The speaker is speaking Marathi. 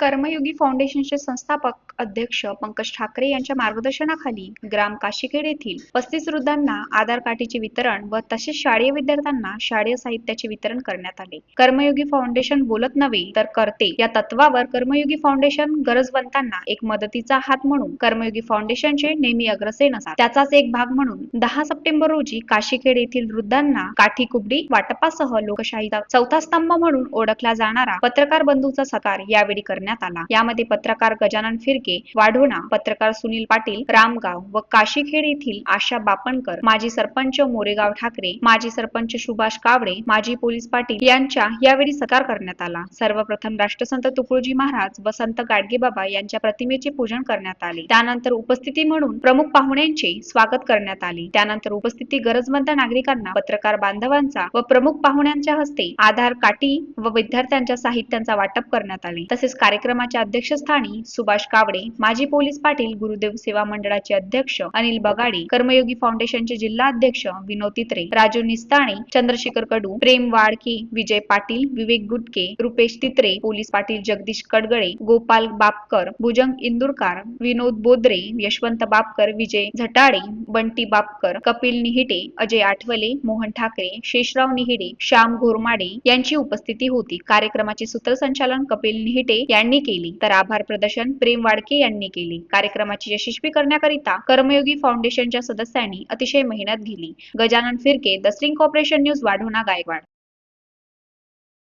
कर्मयोगी फाउंडेशनचे संस्थापक अध्यक्ष पंकज ठाकरे यांच्या मार्गदर्शनाखाली ग्राम काशीखेड येथील पस्तीस वृद्धांना आधार कार्डचे वितरण व तसेच शाळेय विद्यार्थ्यांना शाळेय साहित्याचे वितरण करण्यात आले. कर्मयोगी फाउंडेशन बोलत नव्हे तर करते. या तत्वावर कर्मयोगी फाउंडेशन गरजवंतांना एक मदतीचा हात म्हणून कर्मयोगी फाउंडेशनचे नेहमी अग्रसेन असा त्याचाच एक भाग म्हणून दहा सप्टेंबर रोजी काशीखेड येथील वृद्धांना काठी कुबडी वाटपासह लोकशाहीचा चौथा स्तंभ म्हणून ओळखला जाणारा पत्रकार बंधूचा सकार यावेळी करण्यात आला यामध्ये पत्रकार गजानन फिरके वाढोणा पत्रकार सुनील पाटील रामगाव व काशीखेड येथील आशा बापणकर माजी सरपंच मोरेगाव ठाकरे माजी सरपंच सुभाष कावडे माजी पोलीस पाटील यांच्या यावेळी सत्कार करण्यात आला. सर्वप्रथम राष्ट्रसंत तुकडोजी महाराज व संत गाडगेबाबा यांच्या प्रतिमेचे पूजन करण्यात आले. त्यानंतर उपस्थिती म्हणून प्रमुख पाहुण्यांचे स्वागत करण्यात आले. त्यानंतर उपस्थिती गरजमंद नागरिकांना पत्रकार बांधवांचा व प्रमुख पाहुण्यांच्या हस्ते आधार काठी व विद्यार्थ्यांच्या साहित्यांचा वाटप करण्यात आले. तसेच कार्यक्रमाच्या अध्यक्षस्थानी सुभाष कावडे माजी पोलीस पाटील गुरुदेव सेवा मंडळाचे अध्यक्ष अनिल बगाडे कर्मयोगी फाउंडेशनचे जिल्हा अध्यक्ष विनोद तित्रे राजू निस्ताणे चंद्रशेखर कडू प्रेम वाडके विजय पाटील विवेक गुटके रुपेश तित्रे पोलीस पाटील जगदीश कडगळे गोपाल बापकर भुजंग इंदुरकार विनोद बोद्रे यशवंत बापकर विजय झटाळे बंटी बापकर कपिल निहिटे अजय आठवले मोहन ठाकरे शेषराव निहिडे श्याम घोरमाडे यांची उपस्थिती होती. कार्यक्रमाचे सूत्रसंचालन कपिल निहिटे यांनी केली. तर आभार प्रदर्शन प्रेम वाडके यांनी केले. कार्यक्रमाची यशस्वी करण्याकरिता कर्मयोगी फाउंडेशनच्या सदस्यांनी अतिशय मेहनत घेतली. Gajanan Firke the string corporation news Wadhwana Gaikwad.